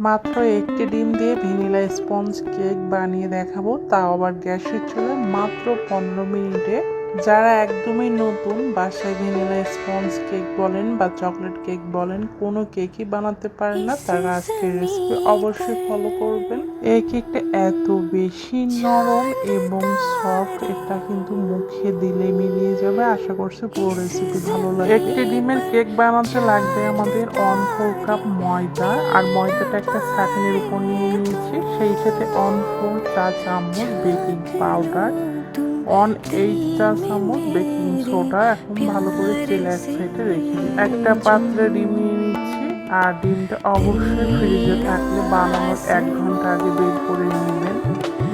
মাত্র একটি ডিম দিয়ে ভ্যানিলা স্পঞ্জ কেক বানিয়ে দেখাবো, তাও আবার গ্যাসের চুলে মাত্র পনেরো মিনিটে। যারা একদমই নতুন বাসায় ভ্যানিলা স্পঞ্জ কেক বলেন বা চকলেট কেক বলেন কোনো কেকই বানাতে পারেন না। তারা আজকের রেসিপি অবশ্যই ফলো করবেন। এই কেকটা এত বেশি নরম এবং সফট এটা কিন্তু মুখে দিলে মিলিয়ে যাবে। আশা করছি পুরো রেসিপি ভালো লাগবে। একটি ডিমের কেক বানাতে লাগবে আমাদের অন ফোর কাপ ময়দা। আর ময়দাটা একটা ছাঁকনির উপর নিয়ে নিয়েছি। সেই সাথে অন ফোর চা চামচ বেকিং পাউডার অন এইট চা চামচ বেকিং সোডা এখন ভালো করে তেল এক রেখে। একটা পাত্রে ডিম নিয়ে নিচ্ছি, আর ডিমটা অবশ্যই ফ্রিজে থাকলে বানানোর এক ঘণ্টা আগে বের করে নেবেন।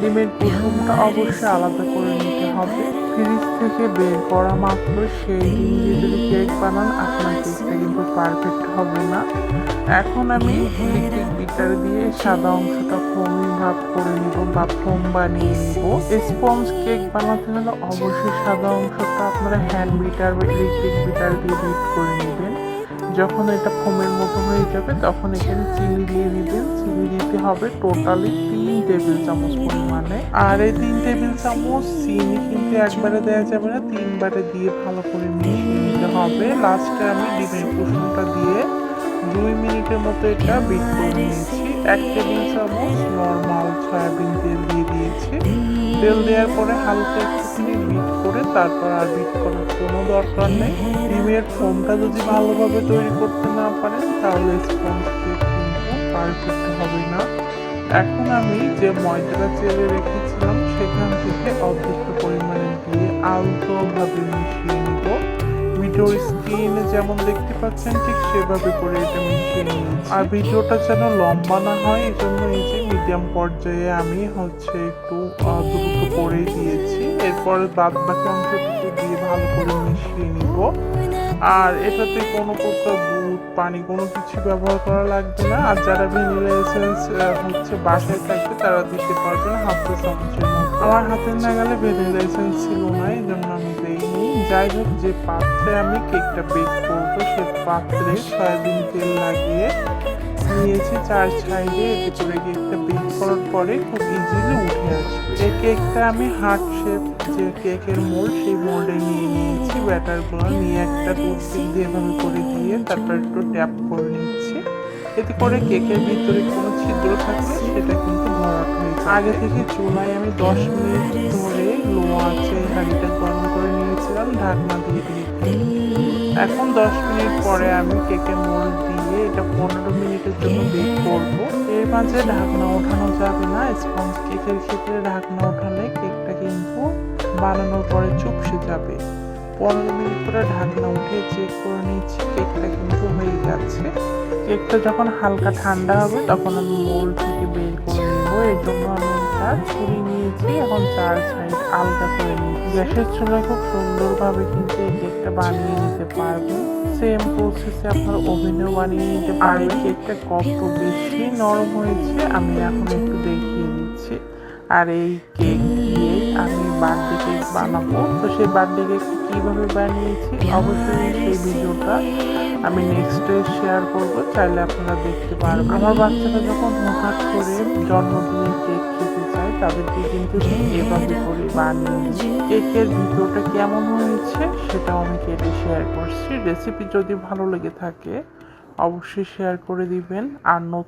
ডিমের কুসুমটা অবশ্যই আলাদা করে নিতে হবে। ফ্রিজ থেকে বের করা মাত্র সেই ডিম দিয়ে যদি কেক বানান, আপনার কেকটা কিন্তু পারফেক্ট হবে না। এখন আমি সাদা অংশটা ফোমি ভাব করে নিব বা ফোম বানিয়ে নিব। স্পঞ্জ কেক বানাতে হলে অবশ্যই সাদা অংশটা আপনারা হ্যান্ড বিটার বা ইলেকট্রিক বিটার দিয়ে বিট করে নেবেন। যখন এটা ফোমের মতো হয়ে যাবে, তখন এখানে চিনি দিয়ে দিবেন চিনি দিতে হবে টোটালি তিন টেবিল চামচ পরিমাণে। আর এই তিন টেবিল চামচ চিনি কিন্তু একবারে দেওয়া যাবে না, তিনবারে দিয়ে ভালো করে মিশিয়ে নিতে হবে। লাস্টে আমি ডিমের কুসুমটা দিয়ে দুই মিনিটের মতো এটা বিট করে নিয়েছি। এক টেবিল চামচ নর্মাল সয়াবিন তেল দিয়ে দিয়েছি। তেল দেওয়ার পরে হালকা একটুখানি বিট করে তারপর আর বিট করার কোনো দরকার নেই। ডিমের ফোমটা যদি ভালোভাবে তৈরি করতে না পারেন, তাহলে স্পঞ্জ কেক কিন্তু পারফেক্ট হবে না। এখন আমি যে ময়দাটা চেলে রেখেছিলাম, সেখান থেকে অর্ধেক পরিমাণে দিয়ে আলতোভাবে মিশিয়ে নিব। ভিডিওর স্ক্রিনে যেমন দেখতে পাচ্ছেন, ঠিক সেভাবে করে এটা মিশিয়ে নিয়েছি আর ভিডিওটা যেন লম্বা না হয় এই জন্য এই যে মিডিয়াম পর্যায়ে আমি হচ্ছে একটু দ্রুত করে দিয়েছি। এরপর বাদ বাকি অংশটুকু দিয়ে ভালো করে মিশিয়ে নিব। আর এটাতে কোনো প্রকার দুধ, পানি, কোনো কিছু ব্যবহার করা লাগবে না। আর যারা ভ্যানিলা এসেন্স হচ্ছে বাসায় থাকবে তারা দিতে পারবেন চা চামচের আমার হাতের নাগালে ভ্যানিলা এসেন্স ছিল না এই জন্য আমি যাই হোক, যে পাত্রে আমি কেকটা বেক করব, সে পাত্রে সয়াবিন তেল লাগিয়ে নিয়েছি চার সাইডে। এতে করে কেকটা বেক করার পরে খুব ইজিলি উঠে আসবে। এই কেকটা আমি হার্ট শেপ যে কেকের মোল্ড সেই মোল্ডে নিয়ে নিয়েছি। ব্যাটারগুলো নিয়ে একটা টুথপিক দিয়ে এভাবে করে দিয়ে তারপর একটু ট্যাপ করে নিচ্ছি। এতে করে কেকের ভিতরে কোনো ছিদ্র থাকলে সেটা কিন্তু ভরাট হয়ে যাবে। আগে থেকে চুলায় আমি দশ মিনিট ধরে লো আছে হাঁড়িটা গরম করে ঢাকনা দিয়ে দিয়েছি এখন দশ মিনিট পরে আমি কেকের মোল দিয়ে এটা পনেরো মিনিটের জন্য বেক করব। এর মাঝে ঢাকনা ওঠানো যাবে না স্পঞ্জ কেকের ক্ষেত্রে ঢাকনা ওঠালে কেকটা কিন্তু বানানোর পরে চুপসে যাবে। পনেরো মিনিট পরে ঢাকনা উঠে চেক করে নিচ্ছি কেকটা কিন্তু হয়ে যাচ্ছে। কেকটা যখন হালকা ঠান্ডা হবে, তখন আমি মোল্ড থেকে বের করে নেব। এর জন্য আমি এটা ছুরি নিয়েছি, এখন চার সাইড আলগা করে নিয়েছি গ্যাসের চুলায় খুব সুন্দরভাবে কিন্তু এই কেকটা বানিয়ে নিতে পারবেন সেম প্রসেসে আপনার ওভেনেও বানিয়ে নিতে পারবেন কেকটা কত বেশি নরম হয়েছে, আমি এখন একটু দেখিয়ে দিচ্ছি। আর এই কেক বার্থডে কেক বানাবো। তো সেই বার্থডে কেক কীভাবে বানিয়েছি? অবশ্যই সেই ভিডিওটা আমি নেক্সট শেয়ার করব। চাইলে আপনারা দেখতে পারবেন। আমার বাচ্চারা যখন হঠাৎ করে জন্মদিনের কেক খেতে চায় তাদেরকে কিন্তু এভাবে করে বানিয়ে কেকের ভিডিওটা কেমন হয়েছে সেটাও আমি কেটে শেয়ার করছি। রেসিপি যদি ভালো লেগে থাকে অবশ্যই শেয়ার করে দিবেন। আর নতুন